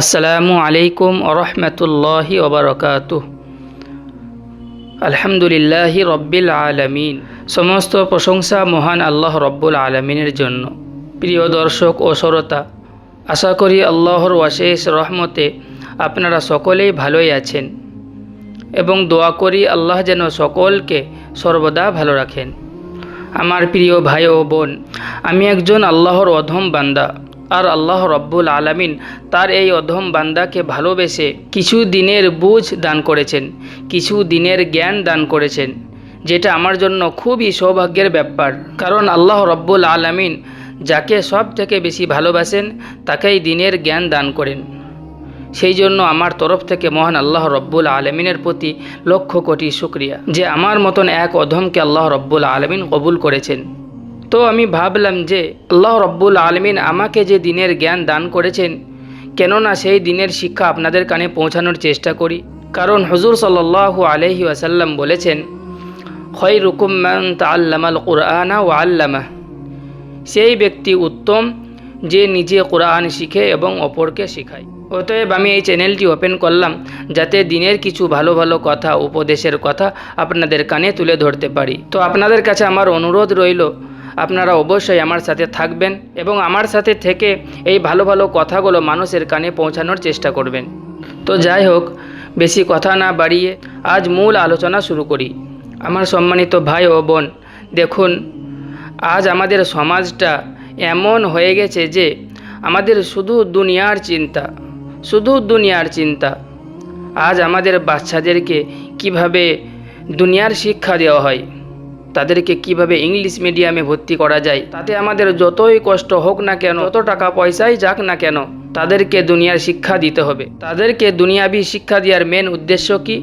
আসসালামু আলাইকুম আরহামতুল্লাহি ওবরকাত আলহামদুলিল্লাহি রব্বিল আলমিন। সমস্ত প্রশংসা মহান আল্লাহ রব্বুল আলমিনের জন্য। প্রিয় দর্শক ও শ্রোতা, আশা করি আল্লাহর ওয়াশেষ রহমতে আপনারা সকলেই ভালোই আছেন এবং দোয়া করি আল্লাহ যেন সকলকে সর্বদা ভালো রাখেন। আমার প্রিয় ভাই ও বোন, আমি একজন আল্লাহর অধম বান্দা। আর আল্লাহ রব্বুল আলামিন তার এই অধম বান্দাকে ভালোবেসে কিছু দিনের বুঝ দান করেছেন, কিছু দিনের জ্ঞান দান করেছেন, যেটা আমার জন্য খুবই সৌভাগ্যের ব্যাপার। কারণ আল্লাহ রব্বুল আলামিন যাকে সব থেকে বেশি ভালোবাসেন, তাকেই দিনের জ্ঞান দান করেন। সেই জন্য আমার তরফ থেকে মহান আল্লাহ রব্বুল আলমিনের প্রতি লক্ষ কোটি শুক্রিয়া, যে আমার মতন এক অধমকে আল্লাহ রব্বুল আলমিন কবুল করেছেন। তো আমি ভাবলাম যে আল্লাহ রব্বুল আলমিন আমাকে যে দিনের জ্ঞান দান করেছেন, কেননা সেই দিনের শিক্ষা আপনাদের কানে পৌঁছানোর চেষ্টা করি। কারণ হজুর সাল্লাল্লাহু আলহি আসাল্লাম বলেছেন হয় রুকুম আল্লামাল কুরআনা ও আল্লামা সেই ব্যক্তি উত্তম যে নিজে কোরআন শিখে এবং অপরকে শেখায়। অতএব আমি এই চ্যানেলটি ওপেন করলাম, যাতে দিনের কিছু ভালো ভালো কথা, উপদেশের কথা আপনাদের কানে তুলে ধরতে পারি। তো আপনাদের কাছে আমার অনুরোধ রইল আপনারা অবশ্যই আমার সাথে থাকবেন এবং আমার সাথে থেকে এই ভালো ভালো কথাগুলো মানুষের কানে পৌঁছানোর চেষ্টা করবেন। তো যাই হোক, বেশি কথা না বাড়িয়ে আজ মূল আলোচনা শুরু করি। আমার সম্মানিত ভাই ও বোন, দেখুন, আজ আমাদের সমাজটা এমন হয়ে গেছে যে আমাদের শুধু দুনিয়ার চিন্তা, শুধু দুনিয়ার চিন্তা। আজ আমাদের বাচ্চাদেরকে কীভাবে দুনিয়ার শিক্ষা দেওয়া হয় তাদেরকে কীভাবে ইংলিশ মিডিয়ামে ভর্তি করা যায়, তাতে আমাদের যতই কষ্ট হোক না কেন, যত টাকা পয়সাই যাক না কেন, তাদেরকে দুনিয়ার শিক্ষা দিতে হবে। তাদেরকে দুনিয়াবি শিক্ষা দেওয়ার মেন উদ্দেশ্য কি?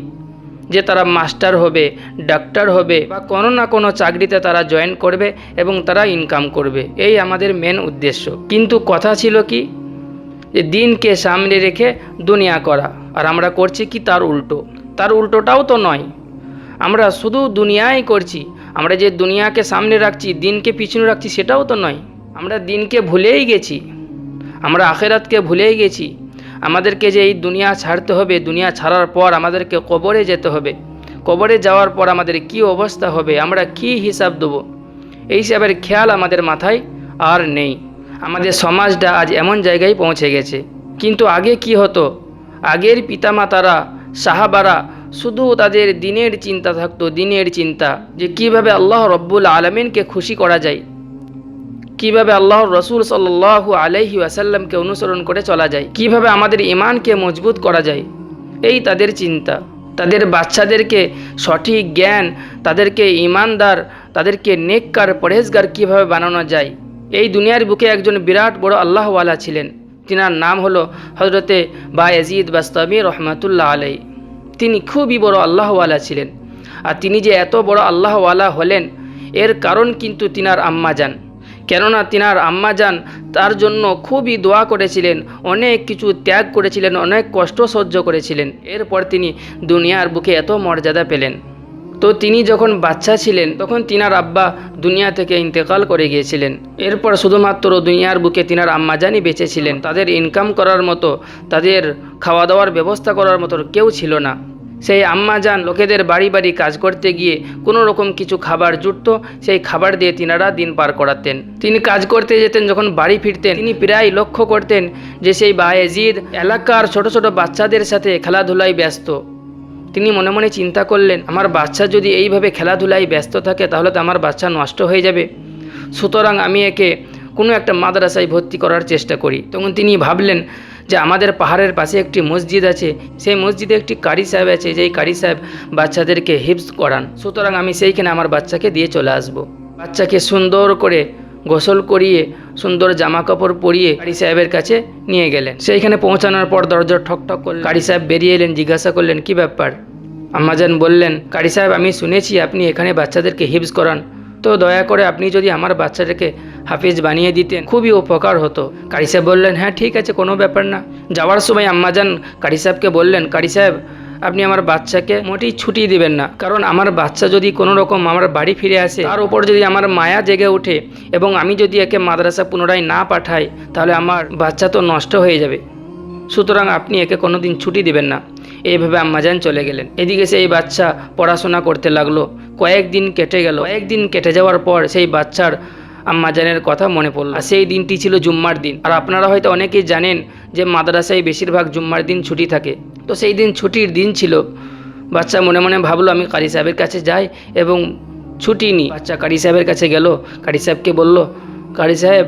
যে তারা মাস্টার হবে ডাক্তার হবে, বা কোনো না কোনো চাকরিতে তারা জয়েন করবে এবং তারা ইনকাম করবে। এই আমাদের মেন উদ্দেশ্য। কিন্তু কথা ছিল কি? যে দিনকে সামনে রেখে দুনিয়া করা। আর আমরা করছি কি? তার উল্টো। তার উল্টোটাও তো নয়। আমরা শুধু দুনিয়াই করছি। আমরা যে দুনিয়াকে সামনে রাখছি, দিনকে পিছনে রাখছি, সেটাও তো নয়। আমরা দিনকে ভুলেই গেছি। আমরা আখেরাতকে ভুলেই গেছি। আমাদেরকে যে এই দুনিয়া ছাড়তে হবে, দুনিয়া ছাড়ার পর আমাদেরকে কবরে যেতে হবে। কবরে যাওয়ার পর আমাদের কি অবস্থা হবে, আমরা কি হিসাব দেবো? এই হিসাবের খেয়াল আমাদের মাথায় আর নেই। আমাদের সমাজটা আজ এমন জায়গায় পৌঁছে গেছে। কিন্তু আগে কি হতো? আগের পিতামাতারা, সাহাবারা শুধু তাদের দিনের চিন্তা থাকতো, দিনের চিন্তা যে কীভাবে আল্লাহ রব্বুল আলমিনকে খুশি করা যায়, কীভাবে আল্লাহর রসুল সাল্লাহ আলহি আসাল্লামকে অনুসরণ করে চলা যায়, কীভাবে আমাদের ইমানকে মজবুত করা যায়, এই তাদের চিন্তা। তাদের বাচ্চাদেরকে সঠিক জ্ঞান, তাদেরকে ইমানদার তাদেরকে নেককার পরেজগার কীভাবে বানানো যায়, এই দুনিয়ার বুকে একজন বিরাট বড় আল্লাহওয়ালা ছিলেন। তিনার নাম হলো হজরতে বা ইয়াজিদ বাস্তবী রহমতুল্লাহ আলাই তিনি খুবই বড় আল্লাহওয়ালা ছিলেন। আর তিনি যে এত বড় আল্লাহওয়ালা হলেন, এর কারণ কিন্তু তিনার আম্মা যান কেননা তিনার আম্মা যান তার জন্য খুবই দোয়া করেছিলেন, অনেক কিছু ত্যাগ করেছিলেন, অনেক কষ্ট সহ্য করেছিলেন। এরপর তিনি দুনিয়ার বুকে এত মর্যাদা পেলেন। তো তিনি যখন বাচ্চা ছিলেন, তখন তিনার আব্বা দুনিয়া থেকে ইন্তেকাল করে গিয়েছিলেন। এরপর শুধুমাত্র দুনিয়ার বুকে তিনার আম্মাজানই বেঁচে ছিলেন। তাদের ইনকাম করার মতো, তাদের খাওয়া দাওয়ার ব্যবস্থা করার মতো কেউ ছিল না। সেই আম্মা যান লোকেদের বাড়ি বাড়ি কাজ করতে গিয়ে কোনো রকম কিছু খাবার জুটত, সেই খাবার দিয়ে তিনারা দিন পার করাতেন। তিনি কাজ করতে যেতেন, যখন বাড়ি ফিরতেন, তিনি প্রায় লক্ষ্য করতেন যে সেই বায়েজিদ এলাকার ছোট ছোট বাচ্চাদের সাথে খেলাধুলায় ব্যস্ত। তিনি মনে মনে চিন্তা করলেন, আমার বাচ্চা যদি এইভাবে খেলাধুলায় ব্যস্ত থাকে, তাহলে তো আমার বাচ্চা নষ্ট হয়ে যাবে। সুতরাং আমি একে কোনো একটা মাদ্রাসায় ভর্তি করার চেষ্টা করি। তখন তিনি ভাবলেন যে আমাদের পাহাড়ের পাশে একটি মসজিদ আছে, সেই মসজিদে একটি কারি সাহেব আছে, যেই কারি সাহেব বাচ্চাদেরকে হিপস করান। সুতরাং আমি সেইখানে আমার বাচ্চাকে দিয়ে চলে আসব। বাচ্চাকে সুন্দর করে গোসল করিয়ে, সুন্দর জামা কাপড় পরিয়ে কারি সাহেবের কাছে নিয়ে গেলেন। সেইখানে পৌঁছানোর পর দরজা ঠক ঠক করলেন। কারি সাহেব বেরিয়ে এলেন, জিজ্ঞাসা করলেন, কি ব্যাপার? আম্মাজান বললেন, কারি সাহেব, আমি শুনেছি আপনি এখানে বাচ্চাদেরকে হিপস করান। তো দয়া করে আপনি যদি আমার বাচ্চাটাকে হাফিজ বানিয়ে দিতেন। খুবই উপকার হতো। কারি সাহেব বললেন হ্যাঁ ঠিক আছে, কোনো ব্যাপার না। যাওয়ার সময় আম্মাজান কারি সাহেবকে বললেন, কারি সাহেব, আপনি আমার বাচ্চাকে মোটেই ছুটি দিবেন না। কারণ আমার বাচ্চা যদি কোনো রকম আমার বাড়ি ফিরে আসে, তার উপর যদি আমার মায়া জেগে ওঠে এবং আমি যদি একে মাদ্রাসা পুনরায় না পাঠাই, তাহলে আমার বাচ্চা তো নষ্ট হয়ে যাবে। সুতরাং আপনি একে কোনোদিন ছুটি দিবেন না। এইভাবে আম্মাজান চলে গেলেন। এদিকে সেই বাচ্চা পড়াশোনা করতে লাগল। কয়েকদিন কেটে গেল। কয়েকদিন কেটে যাওয়ার পর সেই বাচ্চার আম্মাজানের কথা মনে পড়ল। আর সেই দিনটি ছিল জুম্মার দিন। আর আপনারা হয়তো অনেকেই জানেন যে মাদ্রাসায় বেশিরভাগ জুম্মার দিন ছুটি থাকে। তো সেই দিন ছুটির দিন ছিল। বাচ্চা মনে মনে ভাবলো, আমি কারি সাহেবের কাছে যাই এবং ছুটি নিই। বাচ্চা কারি সাহেবের কাছে গেল। কারি সাহেবকে বলল, কারি সাহেব,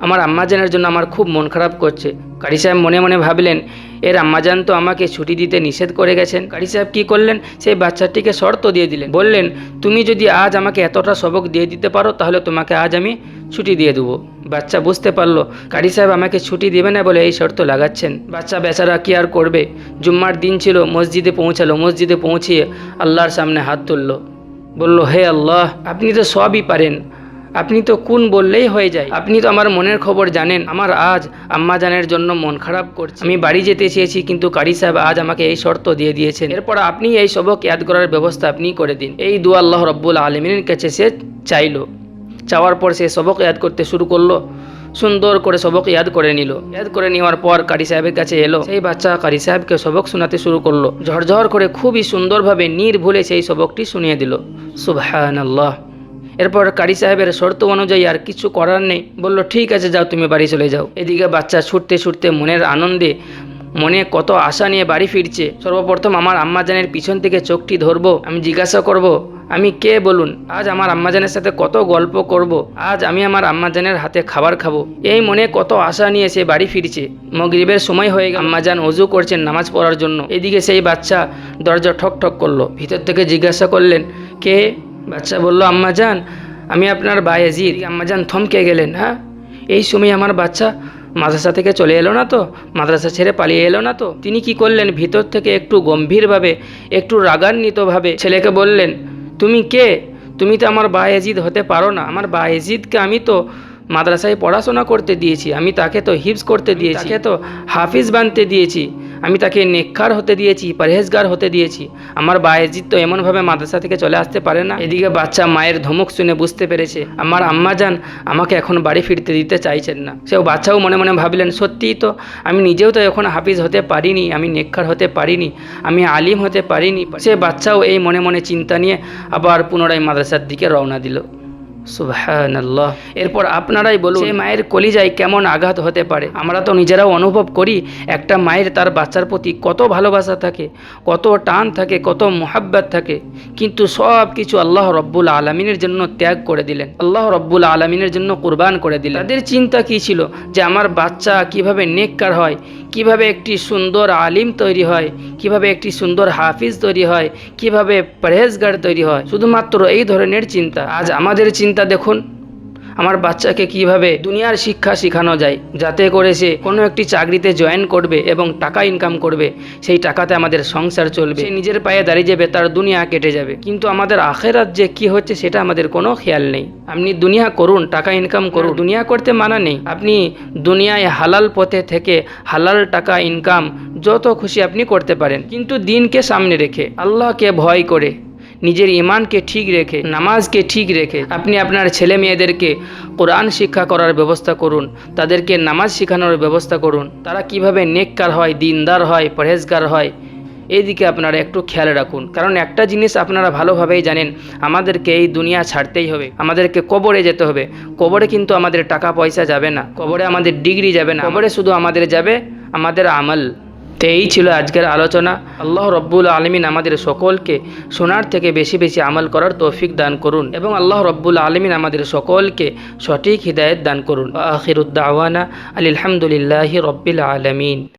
আমার আম্মাজানের জন্য আমার খুব মন খারাপ করছে। কারি সাহেব মনে মনে ভাবলেন, এর আম্মাজান তো আমাকে ছুটি দিতে নিষেধ করে গেছেন। কারি সাহেব কী করলেন, সেই বাচ্চাটিকে শর্ত দিয়ে দিলেন, বললেন, তুমি যদি আজ আমাকে এতটা সবক দিয়ে দিতে পারো, তাহলে তোমাকে আজ আমি ছুটি দিয়ে দেবো। বাচ্চা বুঝতে পারল কারি সাহেব আমাকে ছুটি দেবে না বলে এই শর্ত লাগাচ্ছেন। বাচ্চা বেচারা কি আর করবে? জুম্মার দিন ছিল, মসজিদে পৌঁছালো, মসজিদে পৌঁছিয়ে আল্লাহর সামনে হাত তুললো। বলল, হে আল্লাহ, আপনি তো সবই পারেন। আপনি তো কোন বললেই হয়ে যায়। আপনি তো আমার মনের খবর জানেন। আমার আজ আম্মা জানের জন্য মন খারাপ করছে। আমি বাড়ি যেতে চেয়েছি, কিন্তু কারি সাহেব আজ আমাকে এই শর্ত দিয়ে দিয়েছেন। এরপর আপনি এই সবক ইয়াদ করার ব্যবস্থা আপনি করে দিন। এই দু আল্লাহ রব্বুল আলমিনের কাছে সে চাইলো। চাওয়ার পর সে সবক ইয়াদ করতে শুরু করল। সুন্দর করে সবক ইয়াদ করে নিল। ইয়াদ করে নেওয়ার পর কারি সাহেবের কাছে এলো। সেই বাচ্চা কারি সাহেবকে সবক শোনাতে শুরু করল। ঝরঝর করে খুবই সুন্দরভাবে নির্ভুলে সেই সবকটি শুনিয়ে দিল। সুবহান আল্লাহ এরপর কারি সাহেবের শর্ত অনুযায়ী আর কিছু করার নেই। বলল, ঠিক আছে, যাও, তুমি বাড়ি চলে যাও। এদিকে বাচ্চা ছুটতে ছুটতে মনের আনন্দে মনে কত আশা নিয়ে বাড়ি ফিরছে। সর্বপ্রথম আমার আম্মাজানের পিছন থেকে চোখটি ধরবো, আমি জিজ্ঞাসা করব, আমি কে, বলুন? আজ আমার আম্মাজানের সাথে কত গল্প করব? আজ আমি আমার আম্মাজানের হাতে খাবার খাব? এই মনে কত আশা নিয়ে সে বাড়ি ফিরছে। মগরিবের সময় হয়ে গেল। আম্মাজান অজু করছেন নামাজ পড়ার জন্য। এদিকে সেই বাচ্চা দরজা ঠক ঠক করল। ভিতর থেকে জিজ্ঞাসা করলেন, কে? বাচ্চা বলল আম্মাজান আমি আপনার বায়েজিদ আম্মাজান থমকে গেলেন হ্যাঁ? এই সময় আমার বাচ্চা মাদ্রাসা থেকে চলে এলো না তো? মাদ্রাসা ছেড়ে পালিয়ে এলো না তো? তিনি কি করলেন? ভিতর থেকে একটু গম্ভীরভাবে, একটু রাগান্বিতভাবে ছেলেকে বললেন, তুমি কে? তুমি তো আমার বায়েজিদ হতে পারো না। আমার বায়েজিদকে আমি তো মাদ্রাসায় পড়াশোনা করতে দিয়েছি। আমি তাকে তো হিপস করতে দিয়েছি। তাকে তো হাফিজ বানতে দিয়েছি। আমি তাকে নেককার হতে দিয়েছি, পরহেজগার হতে দিয়েছি। আমার বায়েজিদ তো এমনভাবে মাদ্রাসা থেকে চলে আসতে পারে না। এদিকে বাচ্চা মায়ের ধমক শুনে বুঝতে পেরেছে, আমার আম্মা যান আমাকে এখন বাড়ি ফিরতে দিতে চাইছেন না। সেও বাচ্চাও মনে মনে ভাবলেন, সত্যিই তো, আমি নিজেও তো এখন হাফিজ হতে পারিনি, আমি নেককার হতে পারিনি, আমি আলিম হতে পারিনি। সে বাচ্চাও এই মনে মনে চিন্তা নিয়ে আবার পুনরায় মাদ্রাসার দিকে রওনা দিল। আল্লাহ এরপর আপনারাই বলুন সে মায়ের কলিজায় কেমন আঘাত হতে পারে? আমরা তো নিজেরাও অনুভব করি একটা মায়ের তার বাচ্চার প্রতি কত ভালোবাসা থাকে কত টান থাকে কত মোহাব্বত থাকে। কিন্তু সব কিছু আল্লাহ রব্বুল আলমিনের জন্য ত্যাগ করে দিলেন। আল্লাহ রব্বুল আলমিনের জন্য কোরবান করে দিলেন। তাদের চিন্তা কী ছিল? যে আমার বাচ্চা কীভাবে নেককার হয়? কীভাবে একটি সুন্দর আলিম তৈরি হয়? কীভাবে একটি সুন্দর হাফিজ তৈরি হয়? কীভাবে পরহেজগার তৈরি হয়? শুধুমাত্র এই ধরনের চিন্তা। আজ আমাদের চিন্তা দেখুন আমার বাচ্চাকে কীভাবে দুনিয়ার শিক্ষা শেখানো যায়, যাতে করে সে কোনো একটি চাকরিতে জয়েন করবে এবং টাকা ইনকাম করবে, সেই টাকাতে আমাদের সংসার চলবে। সে নিজের পায়ে দাঁড়িয়ে যাবে, তার দুনিয়া কেটে যাবে। কিন্তু আমাদের আখেরাত যে কি হচ্ছে, সেটা আমাদের কোনো খেয়াল নেই। আপনি দুনিয়া করুন, টাকা ইনকাম করুন। দুনিয়া করতে মানা নেই। আপনি দুনিয়ায় হালাল পথে থেকে হালাল টাকা ইনকাম যত খুশি আপনি করতে পারেন। কিন্তু দিনকে সামনে রেখে, আল্লাহকে ভয় করে নিজের ইমানকে ঠিক রেখে, নামাজকে ঠিক রেখে আপনি আপনার ছেলে মেয়েদেরকে কোরআন শিক্ষা করার ব্যবস্থা করুন, তাদেরকে নামাজ শেখানোর ব্যবস্থা করুন। তারা কীভাবে নেককার হয়, দিনদার হয়, পরহেজগার হয়, এদিকে আপনারা একটু খেয়াল রাখুন। কারণ একটা জিনিস আপনারা ভালোভাবেই জানেন, আমাদেরকে এই দুনিয়া ছাড়তেই হবে, আমাদেরকে কবরে যেতে হবে। কবরে কিন্তু আমাদের টাকা পয়সা যাবে না, কবরে আমাদের ডিগ্রি যাবে না, কবরে শুধু আমাদের যাবে, আমাদের আমল। তো এই ছিল আজকের আলোচনা। আল্লাহ রব্বুল আলমিন আমাদের সকলকে শোনার থেকে বেশি বেশি আমল করার তৌফিক দান করুন এবং আল্লাহ রব্বুল আলমিন আমাদের সকলকে সঠিক হৃদায়ত দান করুন। আখিরুদ্দাওয়ানা আলহামদুলিল্লাহি রব্বিল আলমিন।